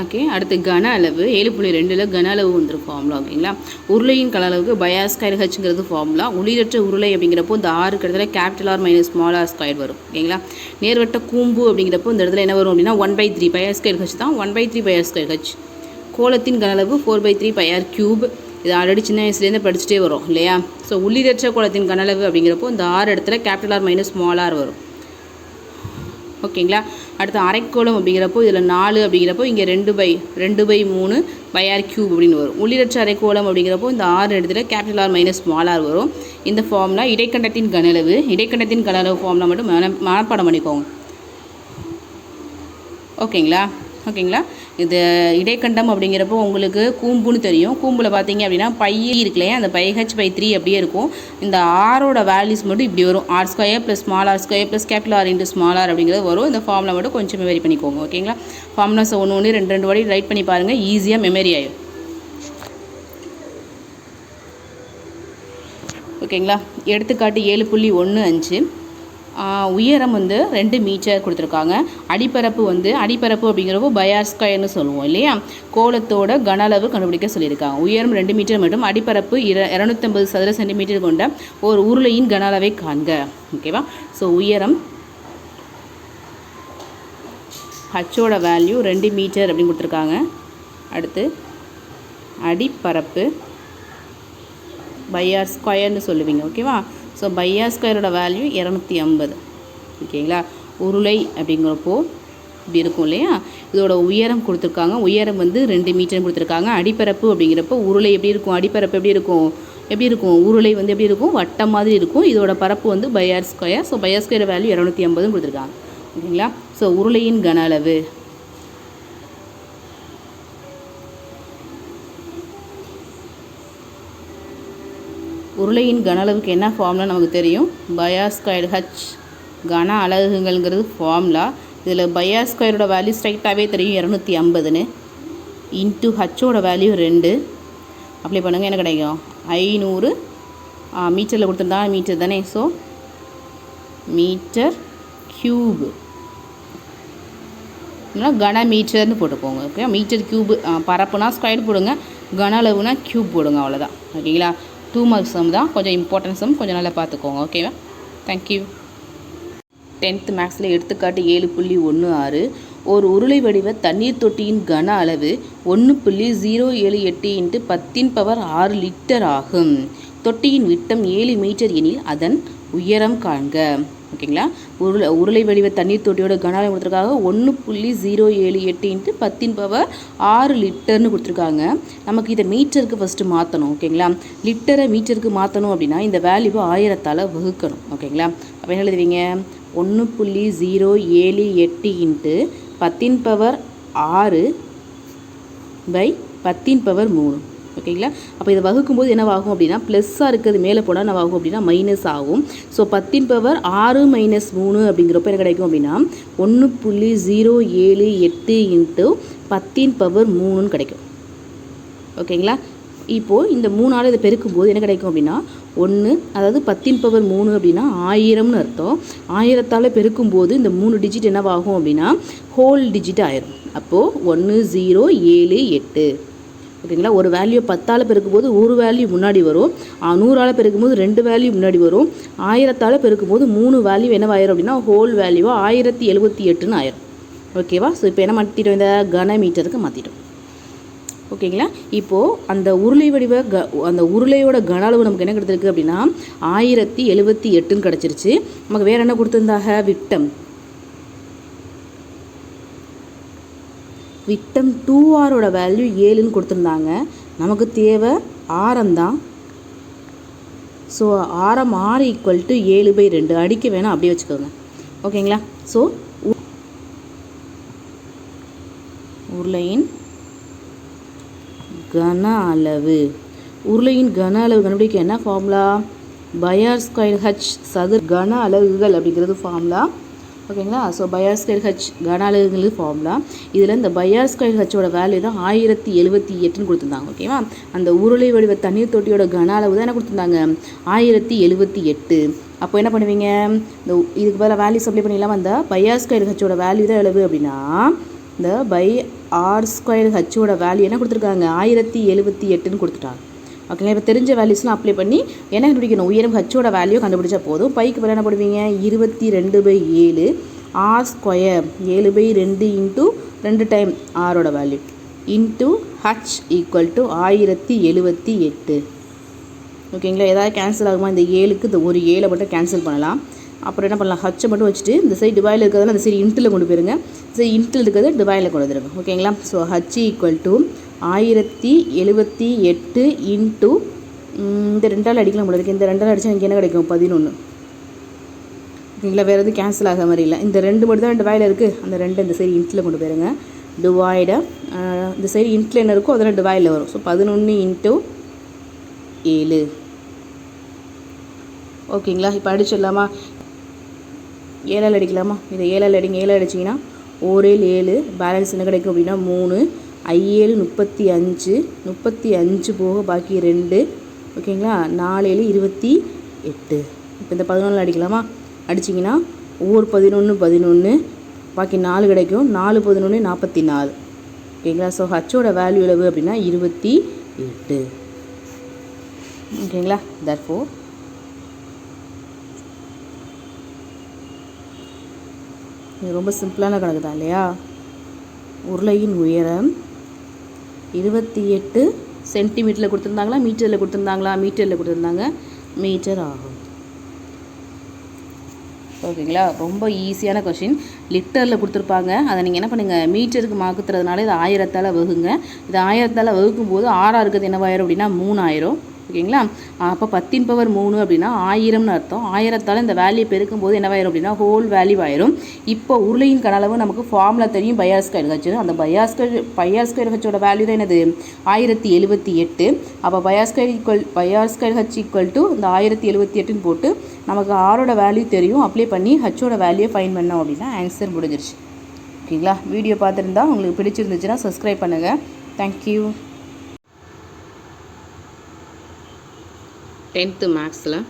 Okay அடுத்து கன அளவு ஏழு புள்ளி ரெண்டில் கன அளவு வந்துடும் ஃபார்முலா ஓகேங்களா உருளையின் கன அளவுக்கு பயாஸ் ஸ்கொயர் ஹெச்ங்கிறது ஃபார்முலா உளிரற்ற உருளை அப்படிங்கிறப்போ இந்த ஆறு இடத்துல capital R minus small R square வரும் ஓகேங்களா நேர்வட்ட கூம்பு அப்படிங்கிறப்போ இந்த இடத்துல என்ன வரும் அப்படின்னா one by three pi r square H தான் one by three pi r square H கோலத்தின் கன அளவு four by three pi r cube இது ஆல்ரெடி சின்ன வயசுலேருந்து படிச்சுட்டே வரும் இல்லையா? ஸோ உள்ளிரற்ற கோலத்தின் கனளவு அப்படிங்கிறப்போ இந்த ஆறு இடத்துல capital R minus small R வரும். ஓகேங்களா? அடுத்து அரைக்கோளம் அப்படிங்கிறப்போ இதில் நாலு அப்படிங்கிறப்போ இங்கே ரெண்டு பை ரெண்டு பை மூணு பை ஆர் கியூப் அப்படின்னு வரும். உள்ளிரட்ச அரைக்கோளம் அப்படிங்கிறப்போ இந்த ஆறு இடத்துல capital R minus small R வரும். இந்த ஃபார்ம்லாம் இடைக்கண்டத்தின் கனளவு இடைக்கண்டத்தின் கனளவு ஃபார்ம்லாம் மட்டும் மன மனப்பாடம் பண்ணிக்கோங்க. ஓகேங்களா? ஓகேங்களா? இது இடைக்கண்டம் அப்படிங்கிறப்போ உங்களுக்கு கூம்புன்னு தெரியும். கூம்பில் பார்த்தீங்க அப்படின்னா பை இருக்கு இல்லையா அந்த பை ஹெச் பை த்ரீ அப்படியே இருக்கும். இந்த ஆரோட வேல்யூஸ் மட்டும் இப்படி வரும். R square plus small R square plus capital R into small R அப்படிங்கிறது வரும். இந்த ஃபார்மில் மட்டும் கொஞ்சம் மெமரி பண்ணிக்கோங்க ஓகேங்களா? ஃபார்ம்லாஸ் ஒன்று ஒன்று ரெண்டு ரெண்டு வாட்டி ரைட் பண்ணி பாருங்கள் ஈஸியாக மெமரி ஆயிடும் ஓகேங்களா? எடுத்துக்காட்டு ஏழு புள்ளி ஒன்று அஞ்சு. உயரம் வந்து ரெண்டு மீட்டர் கொடுத்துருக்காங்க. அடிப்பரப்பு வந்து அடிப்பரப்பு அப்படிங்கிறப்போ பயார் ஸ்கொயர்னு சொல்லுவோம் இல்லையா? கோலத்தோட கன அளவு கண்டுபிடிக்க சொல்லியிருக்காங்க. உயரம் ரெண்டு மீட்டர் மற்றும் அடிப்பரப்பு இர இரநூத்தம்பது சதுர சென்டிமீட்டர் கொண்ட ஒரு உருளையின் கன அளவை காண்க ஓகேவா ஸோ உயரம் ஹச்சோட வேல்யூ ரெண்டு மீட்டர் அப்படின்னு கொடுத்துருக்காங்க. அடுத்து அடிப்பரப்பு பையார் ஸ்கொயர்னு சொல்லுவீங்க. ஓகேவா ஸோ பையா ஸ்கொயரோட வேல்யூ இரநூத்தி ஐம்பது. ஓகேங்களா? உருளை அப்படிங்கிறப்போ இப்படி இருக்கும் இல்லையா? இதோட உயரம் கொடுத்துருக்காங்க. உயரம் வந்து ரெண்டு மீட்டர் கொடுத்துருக்காங்க. அடிப்பரப்பு அப்படிங்கிறப்போ உருளை எப்படி இருக்கும்? அடிப்பரப்பு எப்படி இருக்கும்? எப்படி இருக்கும்? உருளை வந்து எப்படி இருக்கும்? வட்டம் மாதிரி இருக்கும். இதோட பரப்பு வந்து pi r square so pi r square value இரநூத்தி ஐம்பதுன்னு கொடுத்துருக்காங்க. ஓகேங்களா? ஸோ உருளையின் கன அளவு. உருளையின் கன அளவுக்கு என்ன ஃபார்முலா நமக்கு தெரியும்? பயா ஸ்கொயர் ஹச் கன அலகுங்கிறது ஃபார்முலா இதில் பயா ஸ்கொயரோட வேல்யூ ஸ்ட்ரைட்டாகவே தெரியும் இரநூத்தி ஐம்பதுன்னு. இன்ட்டு ஹச்சோட வேல்யூ ரெண்டு. அப்ளை பண்ணுங்கள் என்ன கிடைக்கும்? ஐநூறு. மீட்டரில் கொடுத்துருந்தா மீட்டர் தானே? ஸோ மீட்டர் க்யூபு இல்லைனா கன மீட்டர்னு போட்டுக்கோங்க ஓகே மீட்டர் க்யூபு பரப்புனா ஸ்கொயர் போடுங்க கன அளவுனா க்யூப் போடுங்க அவ்வளோதான் ஓகேங்களா டூ மார்க் சம் தான். கொஞ்சம் இம்பார்ட்டன்ட் சம் கொஞ்சம் நல்லா பார்த்துக்கோங்க ஓகேவா தேங்க்யூ டென்த்து மேக்ஸில் எடுத்துக்காட்டு ஏழு புள்ளி ஒன்று ஆறு. ஒரு உருளை வடிவ தண்ணீர் தொட்டியின் கன அளவு ஒன்று புள்ளி ஜீரோ ஏழு எட்டு இன்ட்டு பத்தின் பவர் ஆறு லிட்டர் ஆகும். தொட்டியின் விட்டம் ஏழு மீட்டர் எனில் அதன் உயரம் காண்க. ஓகேங்களா? உருளை உருளை வடிவ தண்ணீர் தொட்டியோட கன கொடுத்துருக்காங்க. ஒன்று புள்ளி ஜீரோ ஏழு எட்டு இன்ட்டு பத்தின் பவர் ஆறு லிட்டர்னு கொடுத்துருக்காங்க. நமக்கு இதை மீட்டருக்கு ஃபஸ்ட்டு மாற்றணும் ஓகேங்களா? லிட்டரை மீட்டருக்கு மாற்றணும் அப்படின்னா இந்த வேல்யூவை ஆயிரத்தால் வகுக்கணும் ஓகேங்களா? அப்போ என்ன எழுதுவீங்க? ஒன்று புள்ளி ஜீரோ ஏழு எட்டு இன்ட்டு பத்தின் பவர் ஆறு பை பத்தின் பவர் மூணு. ஓகேங்களா? அப்போ இதை வகுக்கும்போது என்னவாகும் அப்படின்னா ப்ளஸ்ஸாக இருக்கிறது மேலே போனால் என்ன ஆகும் அப்படின்னா மைனஸ் ஆகும். ஸோ பத்தின் பவர் ஆறு மைனஸ் மூணு அப்படிங்கிறப்ப என்ன கிடைக்கும் அப்படின்னா ஒன்று புள்ளி ஜீரோ ஏழு எட்டு இன்ட்டு பத்தின் பவர் மூணுன்னு கிடைக்கும். ஓகேங்களா? இப்போது இந்த மூணால் இதை பெருக்கும்போது என்ன கிடைக்கும் அப்படின்னா ஒன்று அதாவது பத்தின் பவர் மூணு அப்படின்னா ஆயிரம்னு அர்த்தம். ஆயிரத்தால் பெருக்கும்போது இந்த மூணு டிஜிட் என்னவாகும் அப்படின்னா ஹோல் டிஜிட் ஆயிரும். அப்போது ஒன்று ஜீரோ ஏழு எட்டு. ஓகேங்களா ஒரு வேல்யூ பத்தால் பெருக்கும்போது ஒரு வேல்யூ முன்னாடி வரும். ஆ, நூறால் பெருக்கும்போது ரெண்டு வேல்யூ முன்னாடி வரும். ஆயிரத்தால் பெருக்கும்போது மூணு வேல்யூ என்னவாயிரும் அப்படின்னா ஹோல் வேல்யூவாக ஆயிரத்தி எழுபத்தி எட்டுன்னு ஆயிரும். ஓகேவா ஸோ இப்போ என்ன மாற்றிட்டோம் இந்த கன மீட்டருக்கு மாற்றிட்டோம் ஓகேங்களா இப்போது அந்த உருளை வடிவ க அந்த உருளையோட கன அளவு நமக்கு என்ன கிடைச்சிருக்கு அப்படின்னா ஆயிரத்தி எழுபத்தி எட்டுன்னு கிடச்சிருச்சு. நமக்கு வேறு என்ன கொடுத்துருந்தாக விட்டம். விட்டம் டூ ஆரோட வேல்யூ ஏழுன்னு கொடுத்துருந்தாங்க. நமக்கு தேவை ஆரம் தான் ஸோ ஆரம் ஆறு ஈக்குவல் டு ஏழு பை ரெண்டு. அடிக்க வேணாம் அப்படியே வச்சுக்கோங்க. ஓகேங்களா? ஸோ உருளையின் கன அளவு. உருளையின் கன அளவு கண்டுபிடிக்க என்ன ஃபார்முலா பயார் ஸ்கொயர் ஹச் சதுர் கன அளவுகள் அப்படிங்கிறது ஃபார்முலா ஓகேங்களா? ஸோ பயார் ஸ்கொயர் ஹச் கன அலகுங்கிறது ஃபார்முலா இதில் இந்த பயார் ஸ்கொயர் ஹச்சோட வேல்யூ தான் ஆயிரத்தி எழுபத்தி எட்டுன்னு கொடுத்துருந்தாங்க ஓகேவா? அந்த உருளை வடிவ தண்ணீர் தொட்டியோட கன அளவு தான் என்ன கொடுத்துருந்தாங்க? ஆயிரத்தி எழுபத்தி எட்டு. அப்போ என்ன பண்ணுவீங்க? இந்த இதுக்கு பதிலாக வேல்யூ சப்ளை பண்ணிடலாமா? அந்த பயார் ஸ்கொயர் ஹச்சோட வேல்யூ தான் எவ்வளவு அப்படின்னா இந்த பை ஆர் ஸ்கொயர் ஹச்சோட வேல்யூ என்ன கொடுத்துருக்காங்க? ஆயிரத்தி எழுபத்தி எட்டுன்னு கொடுத்துட்டாங்க. ஓகேங்களா இப்போ தெரிஞ்ச வேல்யூஸ்லாம் அப்ளை பண்ணி என்ன கண்டுபிடிக்கணும்? உயரம் ஹச்சோட வேல்யூ கண்டுபிடிச்சா போதும். பைக்கு பதில் என்ன போடுவீங்க? இருபத்தி ரெண்டு பை ஏழு ஆர் ஸ்கொயர் ஏழு பை ரெண்டு இன்ட்டு ரெண்டு டைம் ஆரோட value into H equal to ஆயிரத்தி எழுபத்தி எட்டு. ஓகேங்களா ஏதாவது கேன்சல் ஆகுமா? இந்த ஏழுக்கு இந்த ஒரு ஏழை மட்டும் கேன்சல் பண்ணலாம். அப்புறம் என்ன பண்ணலாம்? ஹச்சை மட்டும் வச்சுட்டு இந்த சைடு டிவைடில் இருக்கிறதுனா அந்த சைடு இன்ட்டில் கொண்டு போயிருங்க. சரி இன்ட்டில் இருக்கிறது டிவைடில் கொண்டு வந்துருங்க. ஓகேங்களா ஸோ ஹச் ஈக்குவல் டு ஆயிரத்தி எழுபத்தி எட்டு இன்ட்டு இந்த ரெண்டால் அடிக்கலாம் போல இருக்குது இந்த ரெண்டால் அடித்தா எனக்கு என்ன கிடைக்கும்? பதினொன்று ஓகேங்களா வேறு எதுவும் கேன்சல் ஆகிற மாதிரி இல்லை. இந்த ரெண்டு மட்டும் தான் டிவைடில் இருக்குது அந்த ரெண்டு இந்த சைடு இன்ட்டில் கொண்டு போயிருங்க. டிவைடை இந்த சைடு இன்ட்டில் என்ன இருக்கோ அதில் டிவைடில் வரும். ஸோ பதினொன்று இன்ட்டு ஏழு. ஓகேங்களா? இப்போ அடிச்சிடலாமா? ஏழால் அடிக்கலாமா? இதை ஏழால் அடிங்க. ஏழால் அடிச்சிங்கன்னா ஒரே ஏழு. பேலன்ஸ் என்ன கிடைக்கும் அப்படின்னா மூணு. ஐஏழு முப்பத்தி அஞ்சு முப்பத்தி அஞ்சு போக பாக்கி ரெண்டு. ஓகேங்களா? நாலு ஏழு இருபத்தி எட்டு. இப்போ இந்த பதினொன்று அடிக்கலாமா? அடிச்சிங்கன்னா ஒவ்வொரு பதினொன்று பதினொன்று பாக்கி நாலு கிடைக்கும். நாலு பதினொன்று நாற்பத்தி நாலு ஓகேங்களா ஸோ ஹச்சோட வேல்யூ எவ்வளவு அப்படின்னா இருபத்தி எட்டு. ஓகேங்களா? தட் ஃபோர் இது ரொம்ப சிம்பிளான கணக்கு தான் இல்லையா? உருளையின் உயரம் இருபத்தி எட்டு சென்டிமீட்டரில் கொடுத்துருந்தாங்களா? மீட்டரில் கொடுத்துருந்தாங்களா? மீட்டரில் கொடுத்துருந்தாங்க. மீட்டர் ஆகும். ஓகேங்களா? ரொம்ப ஈஸியான கொஷின் லிட்டரில் கொடுத்துருப்பாங்க. அதை நீங்கள் என்ன பண்ணுங்கள் மீட்டருக்கு மாக்குத்துறதுனால இது ஆயிரத்தால் வகுங்க. இது ஆயிரத்தால் வகுக்கும் போது ஆறாக இருக்கிறது என்னவாயிரும் அப்படின்னா? மூணாயிரம் ஓகேங்களா? அப்போ பத்தின் பவர் மூணு அப்படின்னா ஆயிரம்னு அர்த்தம். ஆயிரத்தால் இந்த வேல்யூ பெருக்கும் போது என்னவாயிரும் அப்படின்னா ஹோல் வேல்யூ ஆயிரும். இப்போ உருளையின் கனளவு நமக்கு ஃபார்முலா தெரியும். பயார் ஸ்கொயர் ஹச் அந்த pi r square pi r square ஹச்சோட value தான் என்னது? ஆயிரத்தி எழுபத்தி எட்டு. அப்போ pi r square equal pi r square H equal to இந்த ஆயிரத்தி எழுபத்தி எட்டுன்னு போட்டு நமக்கு ஆரோட வேல்யூ தெரியும். அப்ளை பண்ணி ஹச்சோட வேல்யூ ஃபைன் பண்ணோம் அப்படின்னா ஆன்சர் முடிஞ்சிருச்சு. ஓகேங்களா? வீடியோ பார்த்துருந்தா உங்களுக்கு பிடிச்சிருந்துச்சுன்னா சப்ஸ்கிரைப் பண்ணுங்கள் தேங்க்யூ டென்த்து மேக்ஸில்.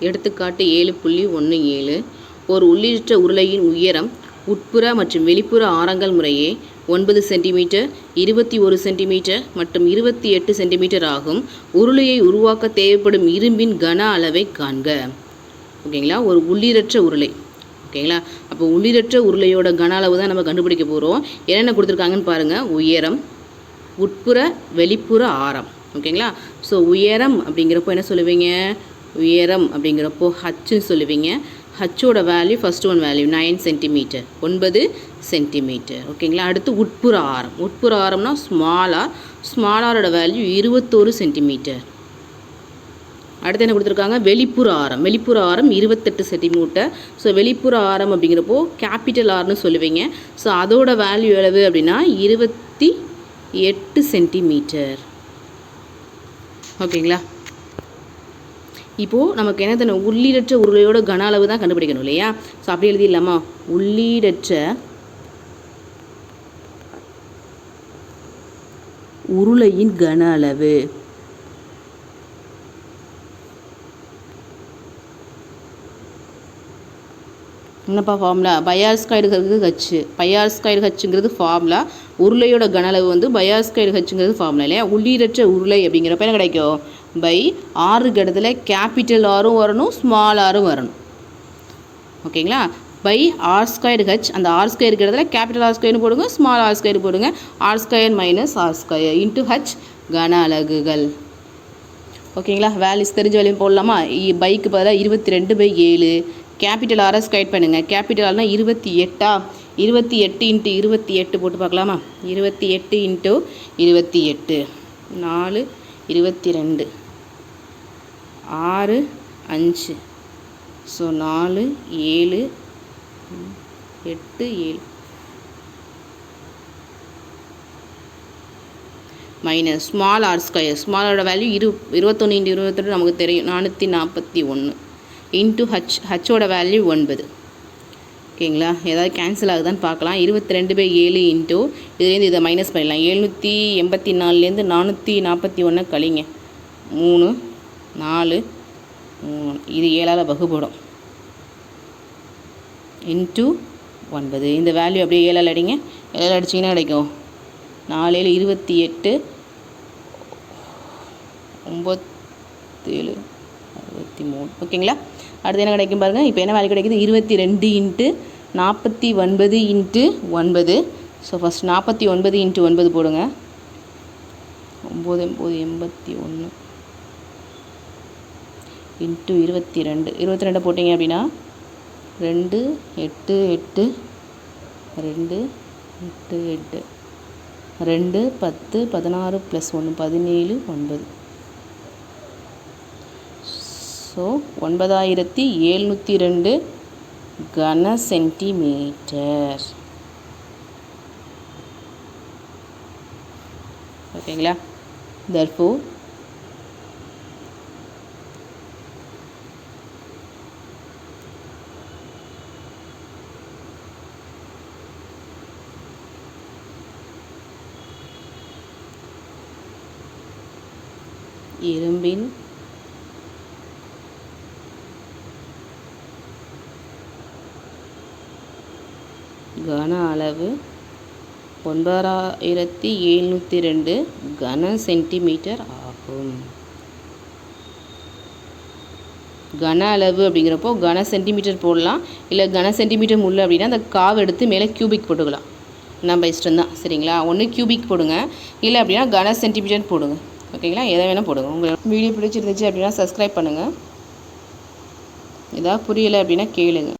எடுத்துக்காட்டு ஏழு புள்ளி ஒன்று ஏழு. ஒரு உள்ளிட்ட உருளையின் உயரம் உட்புற மற்றும் வெளிப்புற ஆரங்கள் முறையே ஒன்பது சென்டிமீட்டர் இருபத்தி ஒரு சென்டிமீட்டர் மற்றும் இருபத்தி எட்டு சென்டிமீட்டர் ஆகும். உருளையை உருவாக்க தேவைப்படும் இரும்பின் கன அளவை காண்க. ஓகேங்களா? ஒரு உள்ளீரற்ற உருளை. ஓகேங்களா? அப்போ உள்ளீரற்ற உருளையோட கன அளவு தான் நம்ம கண்டுபிடிக்க போகிறோம் என்னென்ன கொடுத்துருக்காங்கன்னு பாருங்கள் உயரம் உட்புற வெளிப்புற ஆரம். ஓகேங்களா? ஸோ உயரம் அப்படிங்கிறப்போ என்ன சொல்லுவீங்க? உயரம் அப்படிங்கிறப்போ ஹச்சுன்னு சொல்லுவீங்க. ஹச்சோட value first one value nine centimetre ஒன்பது சென்டிமீட்டர் ஓகேங்களா? அடுத்து உட்புற ஆரம். உட்புற ஆரம்னா ஸ்மாலார் ஸ்மாலாரோட வேல்யூ இருபத்தோரு சென்டிமீட்டர் அடுத்து என்ன கொடுத்துருக்காங்க? வெளிப்புற ஆரம். வெளிப்புற ஆரம் இருபத்தெட்டு சென்டிமீட்டர் ஸோ வெளிப்புற ஆரம் அப்படிங்கிறப்போ கேபிட்டல் ஆர்னு சொல்லுவீங்க. ஸோ அதோட வேல்யூ எவ்வளவு அப்படின்னா இருபத்தி எட்டு சென்டிமீட்டர் ஓகேங்களா? இப்போது நமக்கு என்ன தரணும் உள்ளீடற்ற உருளையோட கன அளவு தான் கண்டுபிடிக்கணும் இல்லையா? ஸோ அப்படி எழுதிடலாமா? உள்ளீடற்ற உருளையின் கன அளவு. என்னப்பா formula pi r square h pi r square ஹச்சுங்கிறது formula உருளையோட கனளவு வந்து பயார் ஸ்கொயர் ஹச்சுங்கிறது ஃபார்முலா இல்லையா? உள்ளீரற்ற உருளை அப்படிங்கிறப்ப என்ன கிடைக்கும்? பை ஆறு இடத்துல கேபிட்டல் ஆரும் வரணும் ஸ்மால் ஆரும் வரணும். ஓகேங்களா பை ஆர் ஸ்கொயர் ஹச் அந்த ஆர் ஸ்கொயர் இடத்துல கேபிட்டல் ஆர் ஸ்கொயர்னு போடுங்க ஸ்மால் ஆர் ஸ்கொயர் போடுங்க. R square minus R square into H கன அலகுகள். ஓகேங்களா வேல்யூஸ் தெரிஞ்ச வேலையும் போடலாமா? பைக்கு பதிலாக இருபத்தி ரெண்டு பை ஏழு. கேபிட்டல் ஆரஸ் கைட் பண்ணுங்கள் கேபிட்டல் ஆர்னால் இருபத்தி எட்டா? இருபத்தி எட்டு இன்ட்டு இருபத்தி எட்டு போட்டு பார்க்கலாமா? இருபத்தி எட்டு இன்ட்டு இருபத்தி எட்டு. நாலு இருபத்தி ரெண்டு. ஆறு அஞ்சு. ஸோ நாலு ஏழு எட்டு ஏழு. மைனஸ் ஸ்மால் ஆர் ஸ்கொயர் ஸ்மாலோட வேல்யூ இரு இருபத்தொன்று இன்ட்டு இருபத்தெட்டு நமக்கு தெரியும். நானூற்றி நாற்பத்தி ஒன்று இன்ட்டு ஹச் ஹச்சோட வேல்யூ ஒன்பது. ஓகேங்களா? ஏதாவது கேன்சல் ஆகுதான்னு பார்க்கலாம். இருபத்தி ரெண்டு பை ஏழு இன்ட்டு இதுலேருந்து இதை மைனஸ் பண்ணிடலாம். எழுநூற்றி எண்பத்தி நாலுலேருந்து நானூற்றி நாற்பத்தி ஒன்று கழிங்க. மூணு நாலு மூணு. இது ஏழால் வகுப்படும் இன்ட்டு ஒன்பது. இந்த வேல்யூ அப்படியே ஏழால் அடிங்க. ஏழால் அடிச்சிங்கன்னா கிடைக்கும்? நாலு ஏழு இருபத்தி எட்டு ஒம்பத்தேழு அறுபத்தி மூணு. ஓகேங்களா? அடுத்து என்ன கிடைக்கும் பாருங்கள் இப்போ என்ன வேல்யூ கிடைக்குது? இருபத்தி ரெண்டு இன்ட்டு நாற்பத்தி ஒன்பது இன்ட்டு ஒன்பது. ஸோ ஃபஸ்ட் நாற்பத்தி ஒன்பது இன்ட்டு ஒன்பது போடுங்க. ஒம்பது ஒம்பது எண்பத்தி ஒன்று இன்ட்டு இருபத்தி ரெண்டு. இருபத்தி ரெண்டு போட்டிங்க அப்படின்னா ரெண்டு எட்டு எட்டு ரெண்டு எட்டு எட்டு. ரெண்டு பத்து பதினாறு ப்ளஸ் ஒன்று பதினேழு ஒன்பது. ஸோ ஒன்பதாயிரத்தி ஏழ்நூற்றி ரெண்டு கன சென்டிமீட்டர். ஓகேங்களா? Therefore இரும்பின் கன அளவு ஒன்பதாயிரத்தி எழுநூற்றி ரெண்டு கன சென்டிமீட்டர் ஆகும். கன அளவு அப்படிங்கிறப்போ கன சென்டிமீட்டர் போடலாம். இல்லை கன சென்டிமீட்டர் முள்ள அப்படின்னா அந்த காவு எடுத்து மேலே கியூபிக் போட்டுக்கலாம். நம்ம இஷ்டம் தான். சரிங்களா? ஒன்று கியூபிக் போடுங்க. இல்லை அப்படின்னா கன சென்டிமீட்டர் போடுங்க. ஓகேங்களா எதை வேணால் போடுங்க. உங்களுக்கு வீடியோ பிடிச்சிருந்துச்சு அப்படின்னா சப்ஸ்கிரைப் பண்ணுங்கள் ஏதாவது புரியலை அப்படின்னா கேளுங்க.